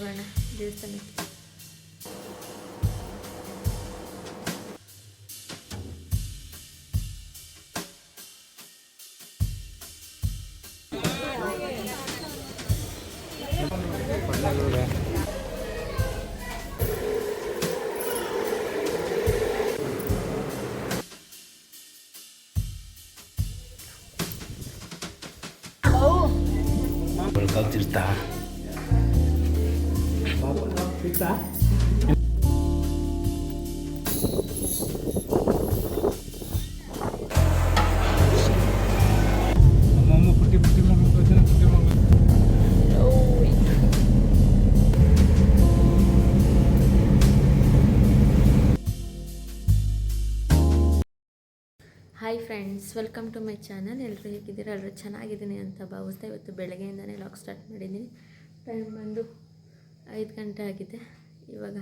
ಹೋಗೋಣ ದೇವಸ್ಥಾನಕ್ಕೆ ಬೆಳ್ಕೊಳ್ತಿರ್ತಾ ಮೊಮ್ಮು hi friends welcome to my channel ಎಲ್ಲರೂ ಹೇಗಿದ್ದೀರಾ? ಎಲ್ಲರೂ ಚೆನ್ನಾಗಿದ್ದೀನಿ ಅಂತ ಭಾವಿಸ್ತಾ ಇವತ್ತು ಬೆಳಗ್ಗೆಯಿಂದನೇ ಲಾಕ್ ಸ್ಟಾರ್ಟ್ ಮಾಡಿದ್ದೀನಿ. ಟೈಮ್ ಬಂದು ಐದು ಗಂಟೆ ಆಗಿದೆ. ಇವಾಗ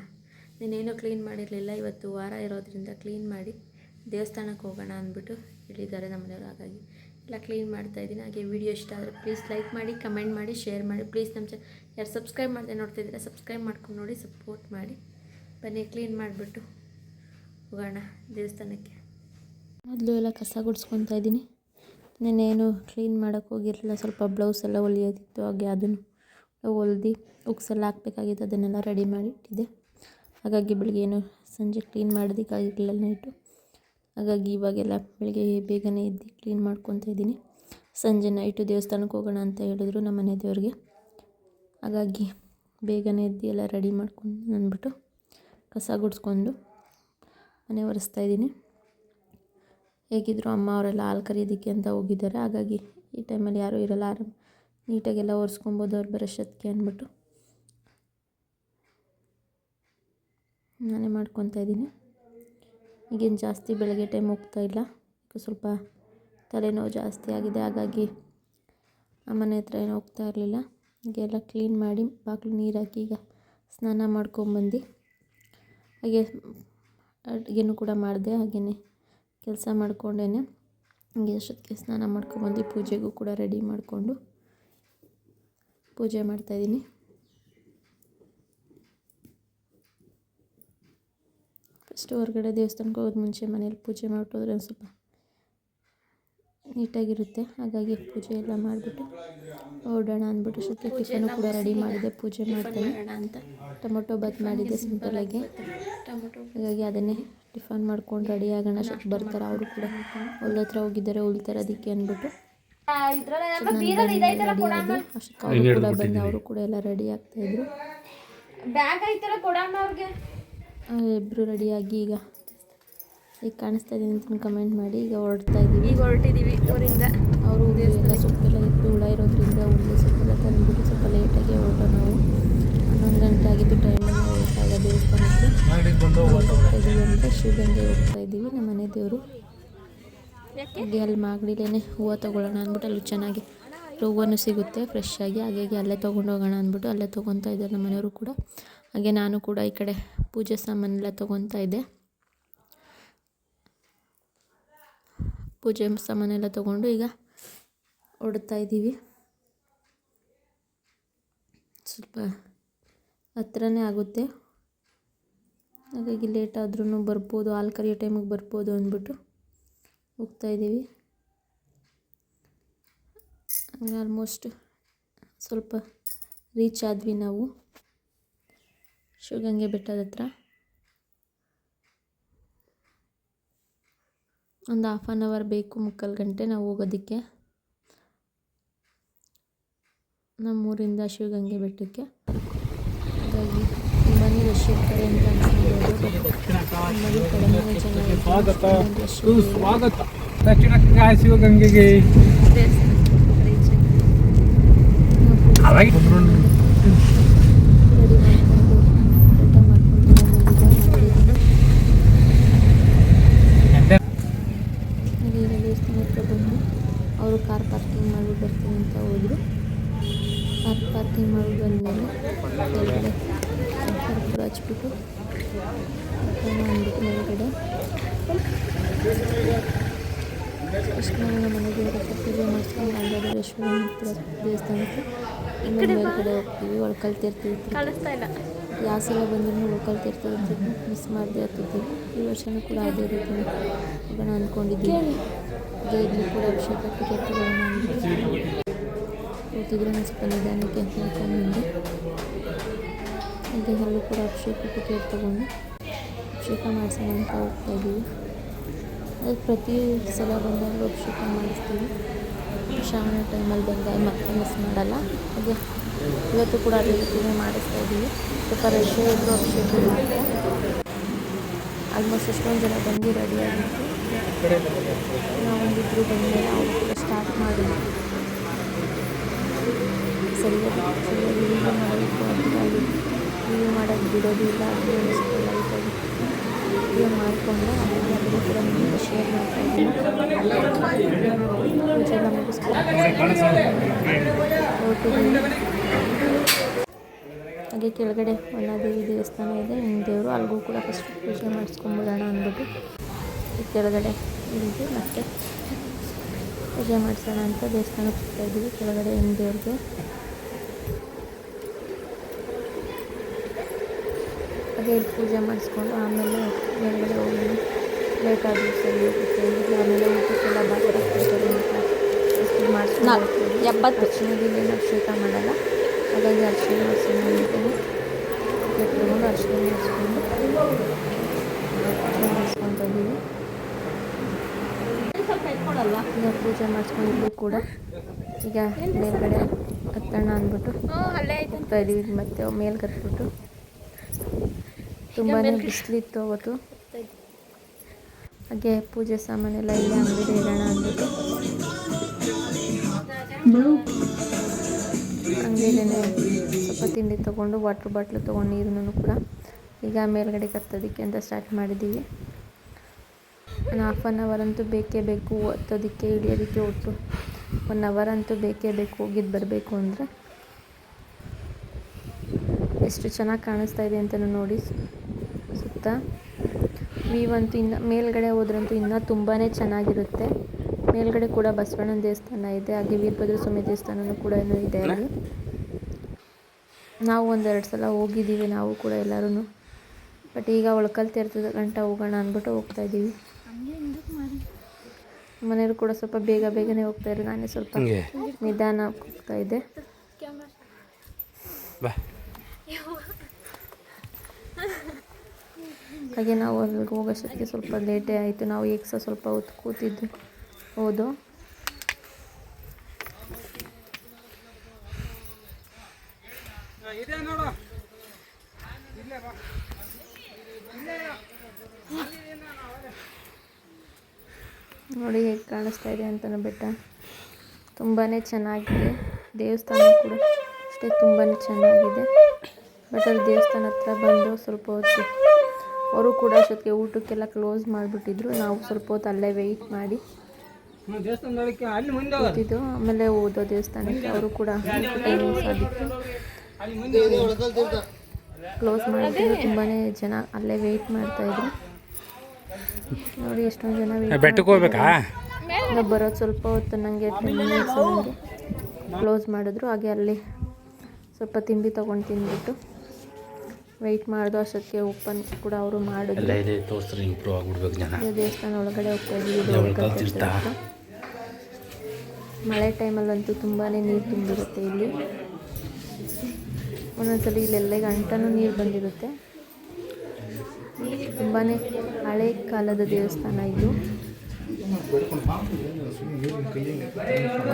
ನೀನೇನು ಕ್ಲೀನ್ ಮಾಡಿರಲಿಲ್ಲ, ಇವತ್ತು ವಾರ ಇರೋದ್ರಿಂದ ಕ್ಲೀನ್ ಮಾಡಿ ದೇವಸ್ಥಾನಕ್ಕೆ ಹೋಗೋಣ ಅಂದ್ಬಿಟ್ಟು ಹೇಳಿದ್ದಾರೆ ನಮ್ಮನೆಯವರು ಹಾಗಾಗಿ ಎಲ್ಲ ಕ್ಲೀನ್ ಮಾಡ್ತಾ ಇದ್ದೀನಿ. ಹಾಗೆ ವಿಡಿಯೋ ಇಷ್ಟ ಆದರೆ ಪ್ಲೀಸ್ ಲೈಕ್ ಮಾಡಿ ಕಮೆಂಟ್ ಮಾಡಿ ಶೇರ್ ಮಾಡಿ. ಪ್ಲೀಸ್ ನಮ್ಮ ಚ ಯಾರು ಸಬ್ಸ್ಕ್ರೈಬ್ ಮಾಡಿದೆ ನೋಡ್ತಾ ಇದ್ದೀರಾ ಸಬ್ಸ್ಕ್ರೈಬ್ ಮಾಡ್ಕೊಂಡು ನೋಡಿ ಸಪೋರ್ಟ್ ಮಾಡಿ. ಬನ್ನಿ ಕ್ಲೀನ್ ಮಾಡಿಬಿಟ್ಟು ಹೋಗೋಣ ದೇವಸ್ಥಾನಕ್ಕೆ. ಮೊದಲು ಎಲ್ಲ ಕಸ ಗುಡಿಸ್ಕೊತಾ ಇದ್ದೀನಿ. ನಾನೇನು ಕ್ಲೀನ್ ಮಾಡೋಕ್ಕೋಗಿರಲಿಲ್ಲ ಸ್ವಲ್ಪ ಬ್ಲೌಸ್ ಎಲ್ಲ ಹೊಲಿಯೋದಿತ್ತು, ಹಾಗೆ ಅದನ್ನು ಹೊಲ್ದು ಉಕ್ಸೆಲ್ಲ ಹಾಕ್ಬೇಕಾಗಿತ್ತು ಅದನ್ನೆಲ್ಲ ರೆಡಿ ಮಾಡಿ ಇಟ್ಟಿದ್ದೆ ಹಾಗಾಗಿ ಬೆಳಿಗ್ಗೆ ಏನು, ಸಂಜೆ ಕ್ಲೀನ್ ಮಾಡೋದಕ್ಕಾಗಿರಲಿಲ್ಲ ನೈಟು ಹಾಗಾಗಿ ಇವಾಗೆಲ್ಲ ಬೆಳಿಗ್ಗೆ ಬೇಗನೆ ಎದ್ದು ಕ್ಲೀನ್ ಮಾಡ್ಕೊತಾ ಇದ್ದೀನಿ. ಸಂಜೆ ನೈಟು ದೇವಸ್ಥಾನಕ್ಕೆ ಹೋಗೋಣ ಅಂತ ಹೇಳಿದ್ರು ನಮ್ಮ ಮನೆ ದೇವ್ರಿಗೆ ಹಾಗಾಗಿ ಬೇಗನೆ ಎದ್ದು ಎಲ್ಲ ರೆಡಿ ಮಾಡ್ಕೊಂಡು ಅಂದ್ಬಿಟ್ಟು ಕಸ ಗುಡಿಸ್ಕೊಂಡು ಮನೆ ಒರೆಸ್ತಾ ಇದ್ದೀನಿ. ಹೇಗಿದ್ರು ಅಮ್ಮ ಅವರೆಲ್ಲ ಹಾಲು ಕರಿಯೋದಕ್ಕೆ ಅಂತ ಹೋಗಿದ್ದಾರೆ. ಹಾಗಾಗಿ ಈ ಟೈಮಲ್ಲಿ ಯಾರೂ ಇರಲ್ಲ, ಆರಾಮ್ ನೀಟಾಗೆಲ್ಲ ಒರೆಸ್ಕೊಬೋದು, ಅವ್ರು ಬರೋಷ್ಟೊತ್ತಿಗೆ ಅಂದ್ಬಿಟ್ಟು. ನಾನೇ ಮಾಡ್ಕೊತಾ ಇದ್ದೀನಿ. ಈಗೇನು ಜಾಸ್ತಿ ಬೆಳಗ್ಗೆ ಟೈಮ್ ಹೋಗ್ತಾ ಇಲ್ಲ. ಸ್ವಲ್ಪ ತಲೆನೋವು ಜಾಸ್ತಿ ಆಗಿದೆ. ಹಾಗಾಗಿ ಅಮ್ಮನೆ ಹತ್ರ ಏನು ಹೋಗ್ತಾ ಇರಲಿಲ್ಲ. ಹೀಗೆಲ್ಲ ಕ್ಲೀನ್ ಮಾಡಿ ಬಾಗಿಲು ನೀರು ಹಾಕಿ ಈಗ ಸ್ನಾನ ಮಾಡ್ಕೊಂಬಂದು ಹಾಗೆ ಅಡುಗೆನೂ ಕೂಡ ಮಾಡಿದೆ. ಹಾಗೆಯೇ ಕೆಲಸ ಮಾಡ್ಕೊಂಡೇನೆ. ಹಾಗೆ ಅಷ್ಟೊತ್ತಿಗೆ ಸ್ನಾನ ಮಾಡ್ಕೊಂಬಂದು ಪೂಜೆಗೂ ಕೂಡ ರೆಡಿ ಮಾಡಿಕೊಂಡು ಪೂಜೆ ಮಾಡ್ತಾಯಿದ್ದೀನಿ ಫಸ್ಟ್ ಹೊರಗಡೆ ದೇವಸ್ಥಾನಕ್ಕೆ ಹೋಗೋದು ಮುಂಚೆ ಮನೇಲಿ ಪೂಜೆ ಮಾಡಿಬಿಟ್ಟೋದ್ರೆ ಒಂದು ಸ್ವಲ್ಪ ನೀಟಾಗಿರುತ್ತೆ. ಹಾಗಾಗಿ ಪೂಜೆ ಎಲ್ಲ ಮಾಡಿಬಿಟ್ಟು ಓಡೋಣ ಅಂದ್ಬಿಟ್ಟು ಅಷ್ಟೊತ್ತಿಗೆ ಟಿಫನ್ ಕೂಡ ರೆಡಿ ಮಾಡಿದೆ ಪೂಜೆ ಮಾಡ್ತೇನೆ. ಅಂತ ಟೊಮೊಟೊ ಬಾತ್ ಮಾಡಿದೆ ಸಿಂಪಲಾಗಿ ಟೊಮೊಟೊ ಹಾಗಾಗಿ ಅದನ್ನೇ ಟಿಫನ್ ಮಾಡ್ಕೊಂಡು ರೆಡಿ ಆಗೋಣ ಅಷ್ಟೊತ್ತು ಬರ್ತಾರೆ ಅವರು ಕೂಡ. ಹತ್ರ ಹೋಗಿದ್ದಾರೆ ಉಳ್ತಾರೆ ಅದಕ್ಕೆ ಅಂದ್ಬಿಟ್ಟು. ಅಷ್ಟು ಅವರು ಕೂಡ ಬಂದು ಅವರು ಕೂಡ ಎಲ್ಲ ರೆಡಿ ಆಗ್ತಾಯಿದ್ರು ಬ್ಯಾಗ್ ಐತಲ್ಲ ಕೊಡೋಣ ಅವ್ರಿಗೆ. ಇಬ್ಬರು ರೆಡಿಯಾಗಿ ಈಗ ಈಗ ಕಾಣಿಸ್ತಾ ಇದ್ದೀನಿ ಅಂತ ಕಮೆಂಟ್ ಮಾಡಿ ಈಗ ಹೊರಡ್ತಾ ಇದ್ದೀವಿ ಈಗ ಹೊರಟಿದ್ದೀವಿ ಊರಿಂದ. ಅವರು ಎಲ್ಲ ಸೊಪ್ಪೆಲ್ಲ ಇತ್ತು ಹುಳ ಇರೋದ್ರಿಂದ ಹುಳಿ ಸೊಪ್ಪೆಲ್ಲ ತಂದುಬಿಟ್ಟು ಸ್ವಲ್ಪ ಲೇಟಾಗಿ ಹೊರಟೋ ನಾವು. ಹನ್ನೊಂದು ಗಂಟೆ ಆಗಿದ್ದು ಟೈಮಲ್ಲಿ ಹೊರಟಾಗ ದೇವಸ್ಥಾನಕ್ಕೆ ಹೋಗ್ತಾ ಇದ್ದೀವಿ ಅಂತ ಶಿವಗಂಗೆ ಹೋಗ್ತಾ ಇದ್ದೀವಿ ನಮ್ಮ ಮನೆ ದೇವರು. ಹಾಗೆ ಅಲ್ಲಿ ಮಾಗಡಿಲೇನೆ ಹೂವು ತೊಗೊಳ್ಳೋಣ ಅಂದ್ಬಿಟ್ಟು ಅಲ್ಲಿ ಚೆನ್ನಾಗಿ ಹೂವನ್ನು ಸಿಗುತ್ತೆ ಫ್ರೆಶ್ ಆಗಿ. ಹಾಗಾಗಿ ಅಲ್ಲೇ ತೊಗೊಂಡು ಹೋಗೋಣ ಅಂದ್ಬಿಟ್ಟು ಅಲ್ಲೇ ತೊಗೊತಾ ಇದ್ದಾರೆ ನಮ್ಮ ಮನೆಯವರು ಕೂಡ. ಹಾಗೆ ನಾನು ಕೂಡ ಈ ಕಡೆ ಪೂಜೆ ಸಾಮಾನೆಲ್ಲ ತೊಗೊತಾ ಇದ್ದೆ. ಪೂಜೆ ಸಾಮಾನೆಲ್ಲ ತೊಗೊಂಡು ಈಗ ಹೊಡ್ತಾ ಇದ್ದೀವಿ. ಸ್ವಲ್ಪ ಹತ್ರನೇ ಆಗುತ್ತೆ. ಹಾಗಾಗಿ ಲೇಟ್ ಆದ್ರೂ ಬರ್ಬೋದು, ಹಾಲು ಕರಿಯೋ ಟೈಮಿಗೆ ಬರ್ಬೋದು ಅಂದ್ಬಿಟ್ಟು ಹೋಗ್ತಾ ಇದ್ದೀವಿ. ಆಲ್ಮೋಸ್ಟ್ ಸ್ವಲ್ಪ ರೀಚ್ ಆದ್ವಿ ನಾವು. ಶಿವಗಂಗೆ ಬೆಟ್ಟದ ಹತ್ರ ಒಂದು ಹಾಫ್ ಆನ್ ಅವರ್ ಬೇಕು ಮುಕ್ಕಾಲು ಗಂಟೆ ನಾವು ಹೋಗೋದಕ್ಕೆ ನಮ್ಮೂರಿಂದ ಶಿವಗಂಗೆ ಬೆಟ್ಟಕ್ಕೆ ಹಾಗಾಗಿ ತುಂಬಾ ರಶ್ ಇರ್ತಾರೆ ಅಂತ ಅನ್ಸ್ಬೋದು ಸ್ವಾಗತ ದಕ್ಷಿಣ ಶಿವಗಂಗೆಗೆ ಅವಾಗಿ ರೆಡಿ ಮಾಡಿಕೊಂಡು ಊಟ ಮಾಡ್ಕೊಂಡು ಬಂದಿದ್ದೆ ಹಾಗೆ ಈಗ ದೇವಸ್ಥಾನ ಹತ್ರ ಬಂದು ಅವರು ಕಾರ್ ಪಾರ್ಕಿಂಗ್ ಮಾಡಿಬಿಟ್ಟು ಬರ್ತೀನಿ ಅಂತ ಹೋದರು ಕಾರ್ ಪಾರ್ಕಿಂಗ್ ಮಾಡಿ ಬಂದಮೇಲೆ ಕೆಳಗಡೆ ಕರ್ಪೂರ ಹಚ್ಬಿಟ್ಟು ಅಂದ್ಬಿಟ್ಟು ಮೇಲ್ಗಡೆ. ಫಸ್ಟ್ ನಾವು ನಮ್ಮ ಮನೆ ದೇವರ ಹತ್ರ ಪೂಜೆ ಮಾಡಿಸ್ಕೊಂಡು ಶಿವನ ಹತ್ರ ದೇವಸ್ಥಾನಕ್ಕೆ ಇನ್ನು ಮೇಲ್ಗಡೆ ಹೋಗ್ತೀವಿ ಒಳ್ಕಲ್ತಿರ್ತೀವಿ. ಯಾವ ಸಲ ಬಂದ್ರೂ ಅಂತ ಮಿಸ್ ಮಾಡದೆ ಈ ವರ್ಷನೂ ಕೂಡ ಅದೇ ರೀತಿ ಹೋಗೋಣ ಅಂದ್ಕೊಂಡಿದ್ದೀವಿ ಹಾಗೆ ಇಲ್ಲಿ ಕೂಡ ಅಭಿಷೇಕ ಟಿಕೆಟ್ ಹೋಗ್ತಿದ್ರು ನಿಧಾನಕ್ಕೆ ಅಂತ ಅಲ್ಲೂ ಕೂಡ ಅಭಿಷೇಕ ಟಿಕೆಟ್ ತೊಗೊಂಡು ಅಭಿಷೇಕ ಮಾಡಿಸೋಣ ಅಂತ ಹೋಗ್ತಾ ಇದ್ದೀವಿ ಅದು ಪ್ರತಿ ಸಲ ಬಂದಾಗ ಅಭಿಷೇಕ ಮಾಡಿಸ್ತೀವಿ. ಶ್ರಾವಣ ಟೈಮಲ್ಲಿ ಬಂದಾಗ ಮತ್ತೆ ಮಿಸ್ ಮಾಡಲ್ಲ. ಹಾಗೆ ಇವತ್ತು ಕೂಡ ಅದೇ ರೀತಿಯೇ ಮಾಡಿಸ್ತಾ ಇದ್ದೀವಿ ಸ್ವಲ್ಪ ರಶ್ ಇದ್ದರೂ ಅಭಿಷೇಕ ಮಾಡ್ತಾರೆ ಆಲ್ಮೋಸ್ಟ್ ಎಷ್ಟೊಂದು ಜನ ಬಂದು ರೆಡಿ ಆಗಿತ್ತು ನಾವೊಂದಿಬ್ಬರು ಬಂದಮೇಲೆ ಅವರು ಕೂಡ ಸ್ಟಾರ್ಟ್ ಮಾಡಿದ್ವಿ ಸರಿಯಾಗಿ ಸರಿಯಾಗಿ ಮಾಡೋದಕ್ಕೂ ಅಂತ ವೀಡಿಯೋ ಮಾಡೋದು ಬಿಡೋದು ಇಲ್ಲ ಅದು ಅನಿಸ್ತು ಲೈಟಾಗಿ ವೀಡಿಯೋ ಮಾಡಿಕೊಂಡು ಅದರಲ್ಲಿ ಅದನ್ನು ಕೂಡ ನಿಮಗೆ ಶೇರ್ ಮಾಡ್ತಾ ಇದ್ದೀನಿ. ಹಾಗೆ ಕೆಳಗಡೆ ವನದೇವಿ ದೇವಸ್ಥಾನ ಇದೆ. ನಿಮ್ಮ ದೇವರು ಅಲ್ಲಿಗೂ ಕೂಡ ಫಸ್ಟ್ ಪೂಜೆ ಮಾಡಿಸ್ಕೊಂಬಿಡೋಣ ಅಂದ್ಬಿಟ್ಟು ಕೆಳಗಡೆ ಇಳಿದು ಮತ್ತೆ ಪೂಜೆ ಮಾಡಿಸೋಣ ಅಂತ ದೇವಸ್ಥಾನಕ್ಕೆ ಹೋಗ್ತಾ ಇದ್ದೀವಿ. ಕೆಳಗಡೆ ಹೆಣ್ಣು ದೇವ್ರಿಗೆ ಇಲ್ಲಿ ಪೂಜೆ ಮಾಡಿಸ್ಕೊಂಡು ಆಮೇಲೆ ಮೇಲ್ಗಡೆ ಹೋಗಿ ಲೇಟ್ ಆದರೂ ಸರಿ ಹೋಗುತ್ತೆ ಆಮೇಲೆ ಊಟಕ್ಕೆಲ್ಲ ಮಾಡಿಸ್ಕೊಂಡು ಎಪ್ಪತ್ತು ಅರ್ಶಿಣದಲ್ಲಿ ಏನು ಅಭಿಷೇಕ ಮಾಡಲ್ಲ. ಹಾಗಾಗಿ ಅರ್ಶಿನ ಅರ್ಶನ ಅಂದ್ಬಿಟ್ಟು ತಗೊಂಡು ಅರಿಶಿನ ಮಾಡಿಸ್ಕೊಂಡು ಅರಿಶಿನ ಮಾಡಿಸ್ಕೊತ ಇದ್ದೀವಿ ಸ್ವಲ್ಪ ಎತ್ಕೊಡಲ್ಲ ಈಗ ಪೂಜೆ ಮಾಡಿಸ್ಕೊಂಡಿದ್ದು ಕೂಡ. ಈಗ ಮೇಲ್ಗಡೆ ಹತ್ತೋಣ ಅಂದ್ಬಿಟ್ಟು ಹೋಗ್ತಾ ಇದ್ದೀವಿ ಮತ್ತೆ ಮೇಲ್ಗೆ ಹತ್ಬಿಟ್ಟು ತುಂಬಾ ಬಿಸಿಲಿತ್ತು ಅವತ್ತು. ಹಾಗೆ ಪೂಜೆ ಸಾಮಾನೆಲ್ಲ ಇಲ್ಲೇ ಅಂಗಡಿ ಇರೋಣ ಅಂದ್ಬಿಟ್ಟು. ಅಂಗಡಿಯಲ್ಲೇ ಸ್ವಲ್ಪ ತಿಂಡಿ ತೊಗೊಂಡು ವಾಟ್ರ್ ಬಾಟ್ಲು ತೊಗೊಂಡು ನೀರನ್ನು ಕೂಡ ಈಗ ಮೇಲ್ಗಡೆ ಕತ್ತೋದಕ್ಕೆ ಅಂತ ಸ್ಟಾರ್ಟ್ ಮಾಡಿದ್ದೀವಿ. ಒಂದು ಹಾಫ್ ಆನ್ ಅವರ್ ಅಂತೂ ಬೇಕೇ ಬೇಕು ಹತ್ತೋದಕ್ಕೆ ಇಳಿಯೋದಕ್ಕೆ ಒಟ್ಟು ಒನ್ ಅವರ್ ಅಂತೂ ಬೇಕೇ ಬೇಕು ಹೋಗಿದ್ದು ಬರಬೇಕು ಅಂದರೆ. ಎಷ್ಟು ಚೆನ್ನಾಗಿ ಕಾಣಿಸ್ತಾ ಇದೆ ಅಂತಲೂ ನೋಡಿ. ಸುತ್ತ ವ್ಯೂ ಅಂತೂ ಇನ್ನು ಮೇಲ್ಗಡೆ ಹೋದ್ರಂತೂ ಇನ್ನೂ ತುಂಬಾ ಚೆನ್ನಾಗಿರುತ್ತೆ. ಮೇಲ್ಗಡೆ ಕೂಡ ಬಸವಣ್ಣನ ದೇವಸ್ಥಾನ ಇದೆ ಹಾಗೆ ವೀರಭದ್ರ ಸ್ವಾಮಿ ದೇವಸ್ಥಾನವೂ ಕೂಡ ಇದೆ ಅಲ್ಲಿ. ನಾವು ಒಂದೆರಡು ಸಲ ಹೋಗಿದ್ದೀವಿ ನಾವು ಕೂಡ ಎಲ್ಲರೂ ಬಟ್ ಈಗ ಒಳ್ಕಲ್ ತೀರ್ಥದ ಗಂಟ ಹೋಗೋಣ ಅಂದ್ಬಿಟ್ಟು ಹೋಗ್ತಾ ಇದ್ದೀವಿ. ಮನೆಯವರು ಕೂಡ ಸ್ವಲ್ಪ ಬೇಗ ಬೇಗನೆ ಹೋಗ್ತಾ ಇರೋ ನಾನೇ ಸ್ವಲ್ಪ ನಿಧಾನ ಹೋಗ್ತಾ ಇದ್ದೆ. ಹಾಗೆ ನಾವು ಅಲ್ಲಿಗೆ ಹೋಗೋಷ್ಟೊತ್ತಿಗೆ ಸ್ವಲ್ಪ ಲೇಟೇ ಆಯಿತು. ನಾವು ಈಗ ಸಹ ಸ್ವಲ್ಪ ಹೊತ್ತು ಕೂತಿದ್ದು. ಹೌದು. ನೋಡು. ನೋಡಿ ಹೇಗೆ ಕಾಣಿಸ್ತಾ ಇದೆ ಅಂತಲೂ ಬೆಟ್ಟ. ತುಂಬಾ ಚೆನ್ನಾಗಿದೆ. ದೇವಸ್ಥಾನ ಕೂಡ ಅಷ್ಟೇ ತುಂಬಾ ಚೆನ್ನಾಗಿದೆ. ಬಟ್ ಅಲ್ಲಿ ದೇವಸ್ಥಾನ ಹತ್ರ ಬಂದು ಸ್ವಲ್ಪ ಹೊತ್ತು ಅವರು ಕೂಡ ಅಷ್ಟೊತ್ತಿಗೆ ಊಟಕ್ಕೆಲ್ಲ ಕ್ಲೋಸ್ ಮಾಡಿಬಿಟ್ಟಿದ್ರು. ನಾವು ಸ್ವಲ್ಪ ಹೊತ್ತು ಅಲ್ಲೇ ವೆಯ್ಟ್ ಮಾಡಿ ಹ್ಮ್, ದೇವಸ್ಥಾನ ಅಲ್ಲಿ ಮುಂದೆ ಹೋಗೋದು. ಕೂತಿದ್ದು. ಆಮೇಲೆ ಓದೋ ದೇವಸ್ಥಾನಕ್ಕೆ ಅವರು ಕೂಡ ಅಲ್ಲಿ ಮುಂದೆ ಹೋಗೋದು. ಕ್ಲೋಸ್ ಮಾಡಿದ್ರು. ತುಂಬಾ ಜನ ಅಲ್ಲೇ ವೆಯ್ಟ್ ಮಾಡ್ತಾಯಿದ್ರು ನೋಡಿ ಎಷ್ಟೊಂದು ಜನ ವೆಯ್ಟ್ ಬೆಟ್ಟಕ್ಕೆ ಹೋಗ್ಬೇಕಾ? ಬರೋದು ಸ್ವಲ್ಪ ಹೊತ್ತು ನನಗೆ ಟೆನ್ ಮಿನಿಟ್ಸ್ ನನಗೆ ಕ್ಲೋಸ್ ಮಾಡಿದ್ರು. ಹಾಗೆ ಅಲ್ಲಿ ಸ್ವಲ್ಪ ತಿಂಡಿ ತೊಗೊಂಡು ತಿಂದ್ಬಿಟ್ಟು ವೆಯ್ಟ್ ಮಾಡೋದು ಅಷ್ಟಕ್ಕೆ ಓಪನ್ ಕೂಡ ಅವರು ಮಾಡಿದ್ರು ಎಲ್ಲ ಇದೆ ಇಂಪ್ರೂವ್ ಆಗ್ಬಿಡ್ಬೇಕು ಜನ. ದೇವಸ್ಥಾನ ಒಳಗಡೆ ಹೋಗ್ತಾ ಇದ್ದೀವಿ? ಮಳೆ ಟೈಮಲ್ಲಂತೂ ತುಂಬಾ ನೀರು ತುಂಬಿರುತ್ತೆ ಇಲ್ಲಿ. ಒಂದೊಂದ್ಸಲ ಇಲ್ಲೆಲ್ಲ ಗಂಟನೂ ನೀರು ಬಂದಿರುತ್ತೆ. ತುಂಬಾ ಹಳೆ ಕಾಲದ ದೇವಸ್ಥಾನ ಇದು.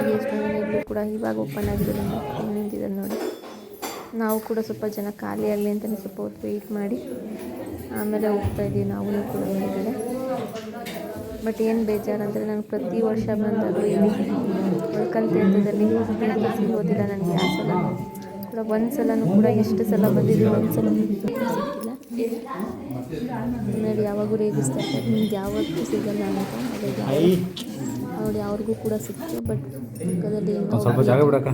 ದೇವಸ್ಥಾನ ನೀರು ಕೂಡ ಇವಾಗ ಓಪನ್ ಆಗಿದೆ ನಿಂತಿದ್ದಾರೆ ನೋಡಿ. ನಾವು ಕೂಡ ಸ್ವಲ್ಪ ಜನ ಖಾಲಿ ಆಗಲಿ ಅಂತಲೇ ಸ್ವಲ್ಪ ಹೊತ್ತು ವೆಯ್ಟ್ ಮಾಡಿ ಆಮೇಲೆ ಹೋಗ್ತಾ ಇದ್ದೀವಿ ನಾವು ಕೂಡ ಮೇಲ್ಗಡೆ. ಬಟ್ ಏನು ಬೇಜಾರಂದರೆ ನಾನು ಪ್ರತಿ ವರ್ಷ ಬಂದಾಗ ಇಲ್ಲಿ ಉಳ್ಕಲ್ ತೀರ್ಥದಲ್ಲಿ ಸಿಗೋದಿಲ್ಲ ನನಗೆ ಯಾವ ಸಲ. ಕೂಡ ಒಂದು ಸಲನೂ ಕೂಡ ಎಷ್ಟು ಸಲ ಬಂದಿದ್ದೀವಿ ಒಂದು ಸಲ ಸಿಕ್ಕಿಲ್ಲ ಆಮೇಲೆ ಯಾವಾಗೂ ರೇಗಿಸ್ತಾ ಇರ್ತಾರೆ ನಿಮ್ಗೆ ಯಾವತ್ತೂ ಸಿಗಲ್ಲ ಅಂತ ನೋಡಿ ಅವ್ರಿಗೂ ಕೂಡ ಸಿಕ್ತು ಬಟ್ ಪಕ್ಕದಲ್ಲಿ ಸ್ವಲ್ಪ ಜಾಗ ಬಿಡಕ್ಕ?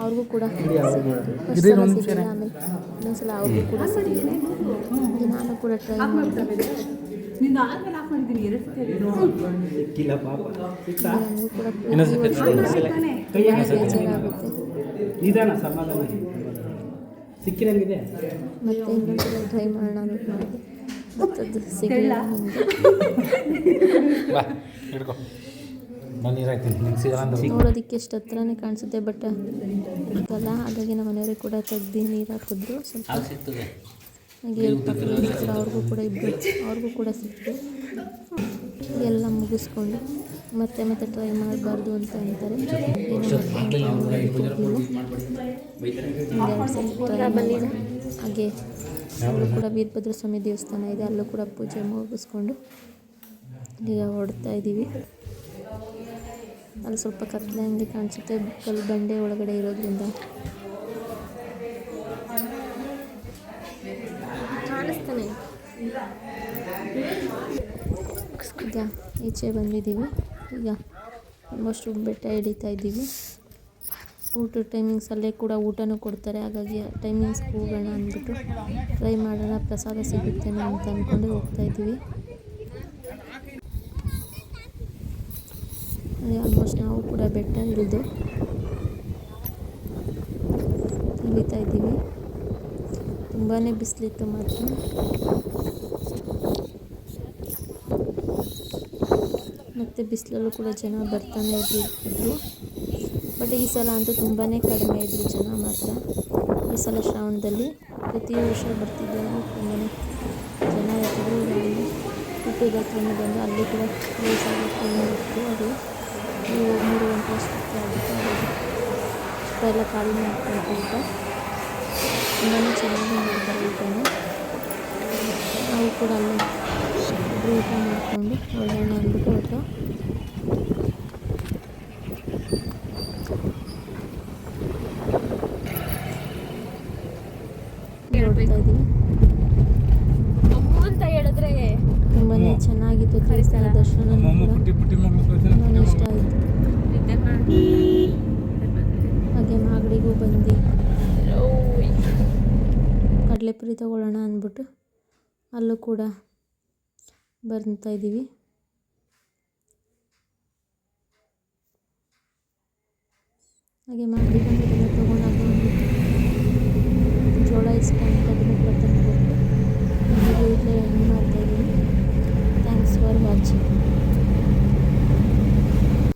ಅವ್ರಿಗೂ ಕೂಡ ಸಿಗಲಿಲ್ಲ ಆಮೇಲೆ ಇನ್ನೊಂದ್ಸಲ ಅವ್ರಿಗೂ ಕೂಡ ಸಿಗಲಿಲ್ಲ ನಾನು ಕೂಡ ಟ್ರೈ ಮಾಡಿದೆ ನನಗೂ ಕೂಡ ಬೇಜಾರಾಗುತ್ತೆ. ಸಿಕ್ಕಿರಂಗಿದೆ ಮತ್ತೆ ಟ್ರೈ ಮಾಡೋಣ ಅಂತ ಮಾಡಿದೆ. ಮತ್ತದು ಸಿಗಲಿಲ್ಲ ನನಗೆ ನೋಡೋದಕ್ಕೆ ಎಷ್ಟು ಹತ್ರನೇ ಕಾಣಿಸುತ್ತೆ ಬಟ್ ಇರ್ತಲ್ಲ ಹಾಗಾಗಿ ನಮ್ಮ ಮನೆಯವ್ರಿಗೆ ಕೂಡ ತೆಗ್ದು ನೀರು ಹಾಕಿದ್ರು. ಸ್ವಲ್ಪ ಹಾಗೆ ಕೂಡ ಅವ್ರಿಗೂ ಕೂಡ ಇಬ್ಬರು ಅವ್ರಿಗೂ ಕೂಡ ಸಿಕ್ತು ಎಲ್ಲ ಮುಗಿಸ್ಕೊಂಡು ಮತ್ತೆ ಮತ್ತೆ ಟ್ರೈ ಮಾಡಬಾರ್ದು ಅಂತ ಅಂತಾರೆ ಹಾಗೆ ಅವರು ಕೂಡ ವೀರಭದ್ರ ಸ್ವಾಮಿ ದೇವಸ್ಥಾನ ಇದೆ. ಅಲ್ಲೂ ಕೂಡ ಪೂಜೆ ಮುಗಿಸ್ಕೊಂಡು ಈಗ ಹೊಡ್ತಾ ಇದ್ದೀವಿ ಅಲ್ಲಿ ಸ್ವಲ್ಪ ಕತ್ಲೆ ಹಂಗೆ ಕಾಣಿಸುತ್ತೆ ಕಲ್ಲು ಬಂಡೆ ಒಳಗಡೆ ಇರೋದ್ರಿಂದ. ಈಚೆ ಬಂದಿದ್ದೀವಿ. ಈಗ ಆಲ್ಮೋಸ್ಟ್ ಬೆಟ್ಟ ಹಿಡಿತಾ ಇದ್ದೀವಿ. ಊಟದ ಟೈಮಿಂಗ್ಸ್ ಅಲ್ಲೇ ಕೂಡ ಊಟನೂ ಕೊಡ್ತಾರೆ. ಹಾಗಾಗಿ ಟೈಮಿಂಗ್ಸ್ಗೆ ಹೋಗೋಣ ಅಂದ್ಬಿಟ್ಟು ಟ್ರೈ ಮಾಡೋಣ. ಪ್ರಸಾದ ಸಿಗುತ್ತೇನೋ ಅಂತ ಅಂದ್ಕೊಂಡು ಹೋಗ್ತಾ ಆಲ್ಮೋಸ್ಟ್ ನಾವು ಕೂಡ ಬೆಟ್ಟ ಇಳಿದು ಇಳಿತಾ ಇದ್ದೀವಿ. ತುಂಬಾ ಬಿಸಿಲಿತ್ತು ಮಾತ್ರ. ಮತ್ತು ಬಿಸಿಲಲ್ಲೂ ಕೂಡ ಜನ ಬರ್ತಾನೆ ಇದ್ರು ಬಟ್ ಈ ಸಲ ಅಂತೂ ತುಂಬಾ ಕಡಿಮೆ ಇದ್ದರು ಜನ ಮಾತ್ರ. ಈ ಸಲ ಶ್ರಾವಣದಲ್ಲಿ ಪ್ರತಿ ವರ್ಷ ಬರ್ತಿದ್ದಾಗ ತುಂಬಾ ಜನ ಇರ್ತಿದ್ರು ಬಟ್ ಹತ್ರನೇ ಬಂದು ಅಲ್ಲಿ ಕೂಡ ಕ್ಲೋಸ್ ಆಗುತ್ತೆ ಅದು. ಮೂರು ಗಂಟೆ ಅಷ್ಟೊತ್ತಿಗೆ ಆಗುತ್ತೆ ಅದು ಎಲ್ಲ ಖಾಲಿ ಮಾಡ್ಕೊಂಡು ಊಟ ತುಂಬಾ ಚೆನ್ನಾಗಿ ಮಾಡ್ತಾರೆ ಊಟನ ನಾವು ಕೂಡ ಅಲ್ಲೇ ಇಬ್ರು ಊಟ ಮಾಡಿಕೊಂಡು ಒಳ್ಳೆಣ್ಣ ಅಂದ್ಬಿಟ್ಟು ಹೊರಟು ಕಡಲೆಪುರಿ ತೊಗೊಳ್ಳೋಣ ಅಂದ್ಬಿಟ್ಟು ಅಲ್ಲೂ ಕೂಡ ಇದ್ದೀವಿ. ಹಾಗೆ ಮಾಡಿ ತೊಗೊಂಡಾಗ ಜೋಳ ಇಸ್ಕೊಂಡು